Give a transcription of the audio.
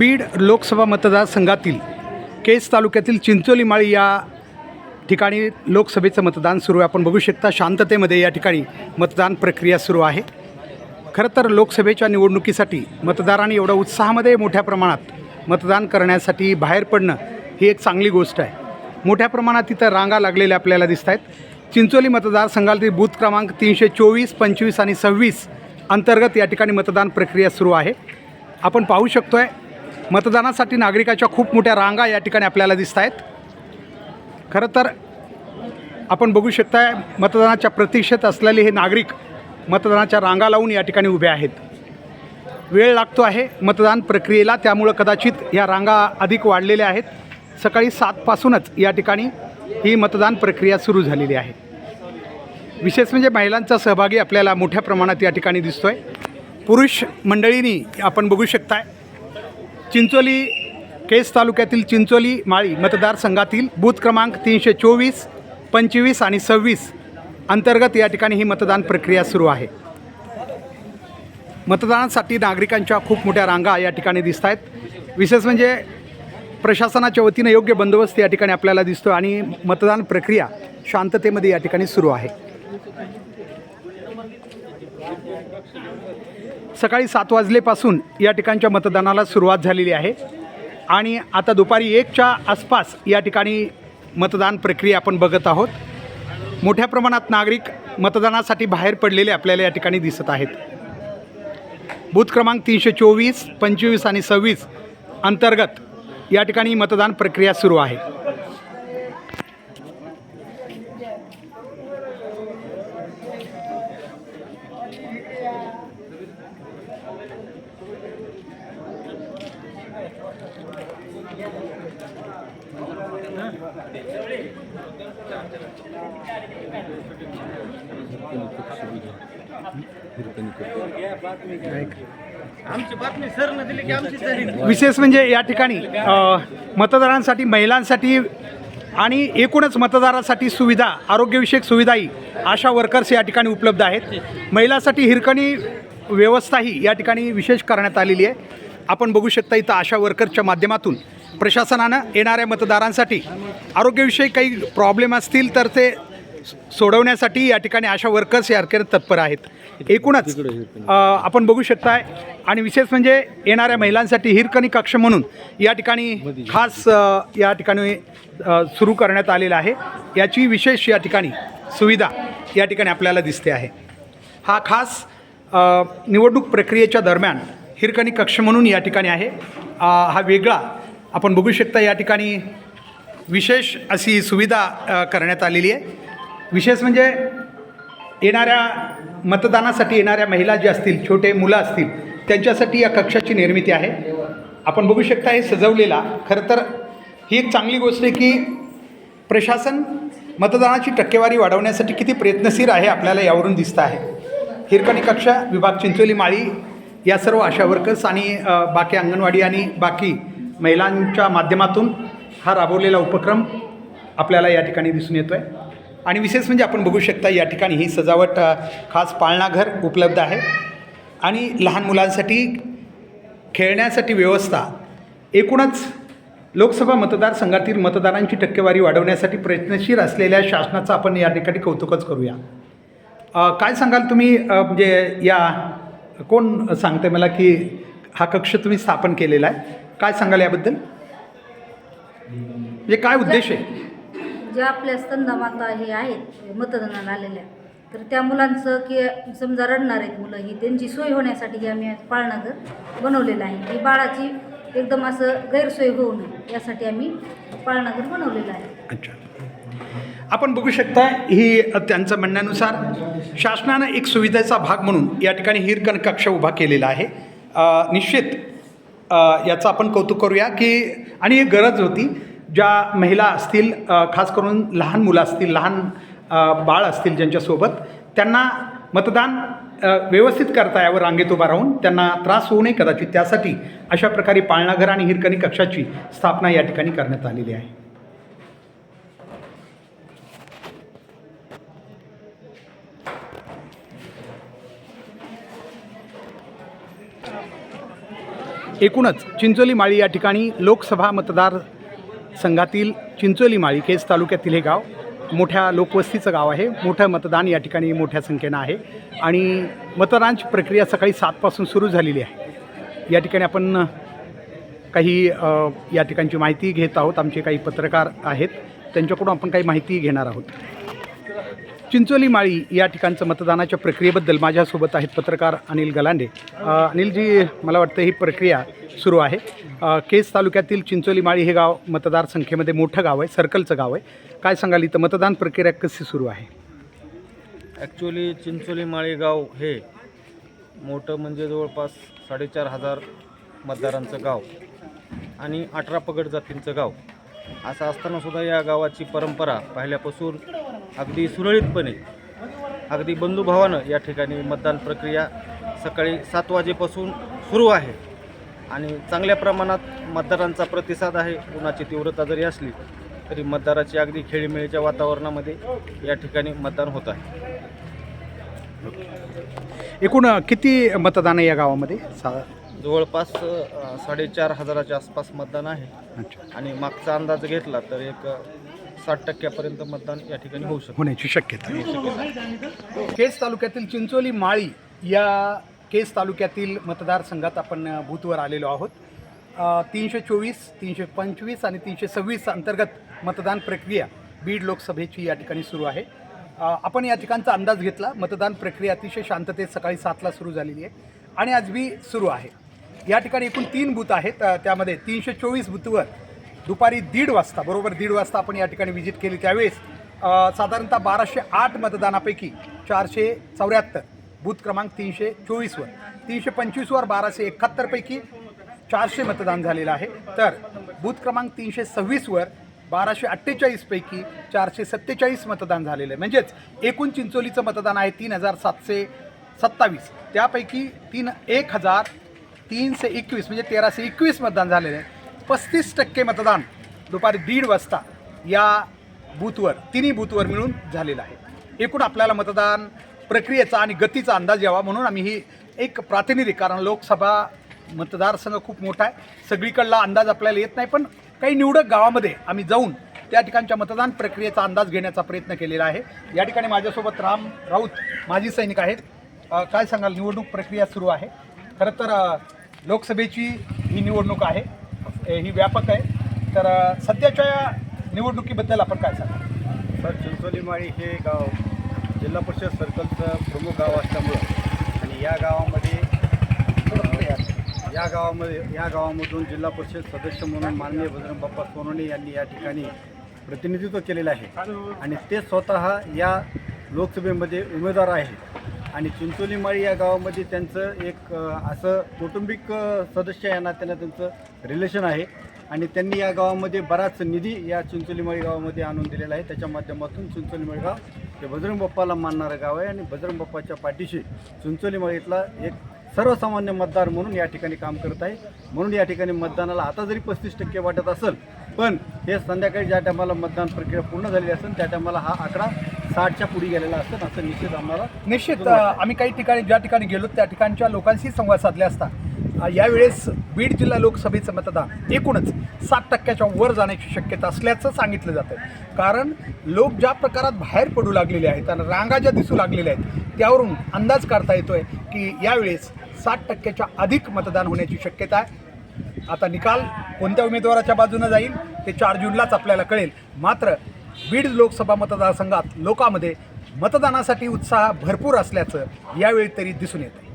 बीड लोकसभा मतदारसंघातील केस तालुक्यातील चिंचोली माळी या ठिकाणी लोकसभेचं मतदान सुरू आहे. आपण बघू शकता शांततेमध्ये या ठिकाणी मतदान प्रक्रिया सुरू आहे. खरं तर लोकसभेच्या निवडणुकीसाठी मतदारांनी एवढ्या उत्साहामध्ये मोठ्या प्रमाणात मतदान करण्यासाठी बाहेर पडणं ही एक चांगली गोष्ट आहे. मोठ्या प्रमाणात तिथं रांगा लागलेल्या आपल्याला दिसत आहेत चिंचोली मतदारसंघातील बूथ क्रमांक तीनशे चोवीस पंचवीस आणि सव्वीस अंतर्गत या ठिकाणी मतदान प्रक्रिया सुरू आहे. आपण पाहू शकतो आहे मतदानासाठी नागरिकाच्या खूप मोठ्या रांगा या ठिकाणी आपल्याला दिसत आहेत. खरं तर आपण बघू शकताय मतदानाच्या प्रतीक्षेत असलेले हे नागरिक मतदानाच्या रांगा लावून या ठिकाणी उभे आहेत. वेळ लागतो आहे मतदान प्रक्रियेला त्यामुळं कदाचित या रांगा अधिक वाढलेल्या आहेत. सकाळी सातपासूनच या ठिकाणी ही मतदान प्रक्रिया सुरू झालेली आहे. विशेष म्हणजे महिलांचा सहभागी आपल्याला मोठ्या प्रमाणात या ठिकाणी दिसतो आहे पुरुष मंडळींनी आपण बघू शकताय चिंचोली केस तालुक्यातील चिंचोली माळी मतदारसंघातील बूथ क्रमांक तीनशे चोवीस पंचवीस आणि सव्वीस अंतर्गत या ठिकाणी ही मतदान प्रक्रिया सुरू आहे. मतदानासाठी नागरिकांच्या खूप मोठ्या रांगा या ठिकाणी दिसत आहेत. विशेष म्हणजे प्रशासनाच्या वतीनं योग्य बंदोबस्त या ठिकाणी आपल्याला दिसतो आणि मतदान प्रक्रिया शांततेमध्ये या ठिकाणी सुरू आहे. सकाळी सात वाजलेपासून या ठिकाणच्या मतदानाला सुरुवात झालेली आहे. आणि आता दुपारी एकच्या आसपास या ठिकाणी मतदान प्रक्रिया आपण बघत आहोत. मोठ्या प्रमाणात नागरिक मतदानासाठी बाहेर पडलेले आपल्याला या ठिकाणी दिसत आहेत. बूथ क्रमांक तीनशे चोवीस पंचवीस आणि सव्वीस अंतर्गत या ठिकाणी मतदान प्रक्रिया सुरू आहे आमची बातमी सर न दिली की आमची झाली विशेष म्हणजे या ठिकाणी मतदारांसाठी महिलांसाठी आणि एकूणच मतदारासाठी सुविधा आरोग्यविषयक सुविधाही आशा वर्कर्स या ठिकाणी उपलब्ध आहेत. महिलांसाठी हिरकणी व्यवस्थाही या ठिकाणी विशेष करण्यात आलेली आहे. आपण बघू शकता इथं आशा वर्करच्या माध्यमातून प्रशासनानं येणाऱ्या मतदारांसाठी आरोग्यविषयी काही प्रॉब्लेम असतील तर ते सोडवण्यासाठी या ठिकाणी आशा वर्कर्स या तत्पर आहेत. एकूणच आपण बघू शकताय आणि विशेष म्हणजे येणाऱ्या महिलांसाठी हिरकणी कक्ष म्हणून या ठिकाणी खास या ठिकाणी सुरू करण्यात आलेला आहे. याची विशेष या ठिकाणी सुविधा या ठिकाणी आपल्याला दिसते आहे. हा खास निवडणूक प्रक्रियेच्या दरम्यान हिरकणी कक्ष म्हणून या ठिकाणी आहे. हा वेगळा आपण बघू शकता या ठिकाणी विशेष अशी सुविधा करण्यात आलेली आहे. विशेष म्हणजे येणाऱ्या मतदानासाठी येणाऱ्या महिला ज्या असतील छोटे मुलं असतील त्यांच्यासाठी या कक्षाची निर्मिती आहे. आपण बघू शकता हे सजवलेला खरं तर ही एक चांगली गोष्ट आहे की प्रशासन मतदानाची टक्केवारी वाढवण्यासाठी किती प्रयत्नशील आहे आपल्याला यावरून दिसतं आहे. हिरकणी कक्षा विभाग चिंचोली माळी या सर्व आशा वर्कर्स आणि बाकी अंगणवाडी आणि बाकी महिलांच्या माध्यमातून हा राबवलेला उपक्रम आपल्याला या ठिकाणी दिसून येतो आहे आणि विशेष म्हणजे आपण बघू शकता या ठिकाणी ही सजावट खास पाळणाघर उपलब्ध आहे. आणि लहान मुलांसाठी खेळण्यासाठी व्यवस्था एकूणच लोकसभा मतदारसंघातील मतदारांची टक्केवारी वाढवण्यासाठी प्रयत्नशील असलेल्या शासनाचं आपण या ठिकाणी कौतुकच करूया. काय सांगाल तुम्ही? म्हणजे या कोण सांगते मला की हा कक्ष तुम्ही स्थापन केलेला आहे? काय सांगाल याबद्दल? म्हणजे काय उद्देश आहे? ज्या आपल्या स्तंदामाता हे आहेत मतदानाला आलेल्या तर त्या मुलांचं की समजा रडणार आहेत मुलं ही त्यांची सोय होण्यासाठी हे आम्ही पाळणाघर बनवलेलं आहे. ही बाळाची एकदम असं गैरसोय होऊ नये यासाठी आम्ही पाळणाघर बनवलेलं आहे. अच्छा. आपण बघू शकता ही त्यांचं म्हणण्यानुसार शासनानं एक सुविधेचा भाग म्हणून या ठिकाणी हिरकण कक्ष उभा केलेला आहे. अ, निश्चित याचं आपण कौतुक करूया की आणि एक गरज होती ज्या महिला असतील खास करून लहान मुलं असतील लहान बाळ असतील ज्यांच्यासोबत त्यांना मतदान व्यवस्थित करता यावं रांगेत उभा राहून. त्यांना त्रास होऊ नये कदाचित. त्यासाठी अशा प्रकारे पाळणाघर आणि हिरकणी कक्षाची स्थापना या ठिकाणी करण्यात आलेली आहे. एकूणच चिंचोली माळी या ठिकाणी लोकसभा मतदार संघातील चिंचोली माळी केस तालुक्यातील हे गाव मोठ्या लोकवस्तीचं गाव आहे. मोठं मतदान या ठिकाणी मोठ्या संख्येनं आहे. आणि मतदानाची प्रक्रिया सकाळी सातपासून सुरू झालेली आहे. या ठिकाणी आपण काही या ठिकाणची माहिती घेत आहोत. आमचे काही पत्रकार आहेत. त्यांच्याकडून आपण काही माहिती घेणार आहोत. चिंचोली माळी या ठिकाणचं मतदानाच्या प्रक्रियेबद्दल माझ्यासोबत आहेत पत्रकार अनिल गलांडे. अनिलजी मला वाटतं ही प्रक्रिया सुरू आहे. केस तालुक्यातील चिंचोली माळी हे गाव मतदारसंख्येमध्ये मोठं गाव आहे सर्कलचं गाव आहे. काय सांगाल इथं? मतदान प्रक्रिया कशी सुरू आहे? ॲक्च्युली चिंचोली माळी गाव हे मोठं म्हणजे जवळपास साडेचार हजार मतदारांचं गाव आणि अठरा पगड जातींचं गाव. असं असतानासुद्धा या गावाची परंपरा पहिल्यापासून अगदी सुरळीतपणे अगदी बंधुभावानं या ठिकाणी मतदान प्रक्रिया सकाळी सात वाजेपासून सुरू आहे. आणि चांगल्या प्रमाणात मतदारांचा प्रतिसाद आहे. उन्हाची तीव्रता जरी असली तरी मतदाराची अगदी खेळीमेळीच्या वातावरणामध्ये या ठिकाणी मतदान होत आहे. एकूण किती मतदान आहे या गावामध्ये? सा जवळपास साडेचार हजाराच्या आसपास मतदान आहे. आणि मागचा अंदाज घेतला तर एक साठ टक्क्यापर्यंत मतदान या ठिकाणी होऊ शकतं. होण्याची शक्यता आहे. केस तालुक्यातील चिंचोली माळी या केस तालुक्यातील मतदारसंघात आपण बूथवर आलेलो आहोत. तीनशे चोवीस तीनशे पंचवीस आणि तीनशे सव्वीस अंतर्गत मतदान प्रक्रिया बीड लोकसभेची या ठिकाणी सुरू आहे. आपण या ठिकाणचा अंदाज घेतला. मतदान प्रक्रिया अतिशय शांततेत सकाळी सातला सुरू झालेली आहे आणि आज बी सुरू आहे. या ठिकाणी एकूण तीन बूथ आहेत. त्यामध्ये तीनशे चोवीस बूथवर दुपारी दीड वाजता बरोबर दीड वाजता आपण या ठिकाणी व्हिजिट केली. त्यावेळेस साधारणतः बाराशे आठ मतदानापैकी चारशे चौऱ्याहत्तर बूथ क्रमांक तीनशे चोवीसवर तीनशे पंचवीसवर बाराशे एकाहत्तरपैकी चारशे मतदान झालेलं आहे. तर बूथ क्रमांक तीनशे सव्वीसवर बाराशे अठ्ठेचाळीसपैकी चारशे सत्तेचाळीस मतदान झालेलं आहे. म्हणजेच एकूण चिंचोलीचं मतदान आहे तीन हजार सातशे सत्तावीस. त्यापैकी तीन एक हजार तीनशे एकवीस म्हणजे तेराशे एकवीस मतदान झालेलं आहे. पस्तीस टक्के मतदान दुपारी दीड वाजता या बूथवर तिन्ही बूथवर मिळून झालेलं आहे. एकूण आपल्याला मतदान प्रक्रियेचा आणि गतीचा अंदाज यावा म्हणून आम्ही ही एक प्रातिनिधिक कारण लोकसभा मतदारसंघ खूप मोठा आहे. सगळीकडला अंदाज आपल्याला येत नाही पण काही निवडक गावामध्ये आम्ही जाऊन त्या ठिकाणच्या मतदान प्रक्रियेचा अंदाज घेण्याचा प्रयत्न केलेला आहे. या ठिकाणी माझ्यासोबत राम राऊत माजी सैनिक आहेत. काय सांगाल निवडणूक प्रक्रिया सुरू आहे. खरं तर लोकसभेची ही निवडणूक आहे. ही व्यापक आहे. तर सध्याच्या निवडणुकीबद्दल आपण काय सांगा सर चिंचोलीमाळी हे गाव जिल्हा परिषद सर्कलचं प्रमुख गाव असल्यामुळं आणि या गावामध्ये या गावामध्ये या गावामधून जिल्हा परिषद सदस्य म्हणून माननीय बजरंग बाप्पा सोनवणे यांनी या ठिकाणी प्रतिनिधित्व केलेलं आहे. आणि ते स्वतः या लोकसभेमध्ये उमेदवार आहे आणि चिंचोलीमाळी या गावामध्ये त्यांचं एक असं कौटुंबिक सदस्य या नात्यानं त्यांचं रिलेशन आहे. आणि त्यांनी या गावामध्ये बराच निधी या चिंचोली माळी गावामध्ये आणून दिलेला आहे. त्याच्या माध्यमातून चिंचोली माळी गाव हे बजरंग बाप्पाला मानणारं गाव आहे. आणि बजरंग बाप्पाच्या पाठीशी चिंचोली माळीतला एक सर्वसामान्य मतदार म्हणून या ठिकाणी काम करत आहे. म्हणून या ठिकाणी मतदानाला आता जरी पस्तीस टक्के वाटत असेल पण हे संध्याकाळी ज्या टायमाला मतदान प्रक्रिया पूर्ण झालेली असेल त्या टायमाला हा आकडा साठच्या पुढे गेलेला असेल असं निश्चित आम्हाला निश्चित आम्ही काही ठिकाणी ज्या ठिकाणी गेलो त्या ठिकाणच्या लोकांशी संवाद साधले असता. यावेळेस बीड जिल्हा लोकसभेचं मतदान एकूणच सात टक्क्याच्या वर जाण्याची शक्यता असल्याचं सांगितलं जातं कारण लोक ज्या प्रकारात बाहेर पडू लागलेले आहेत आणि रांगा ज्या दिसू लागलेल्या आहेत त्यावरून अंदाज काढता येतोय की यावेळेस सात टक्क्याच्या अधिक मतदान होण्याची शक्यता आहे. आता निकाल कोणत्या उमेदवाराच्या बाजूनं जाईल ते चार जूनलाच आपल्याला कळेल. मात्र बीड लोकसभा मतदारसंघात लोकांमध्ये मतदानासाठी उत्साह भरपूर असल्याचं यावेळी तरी दिसून येतं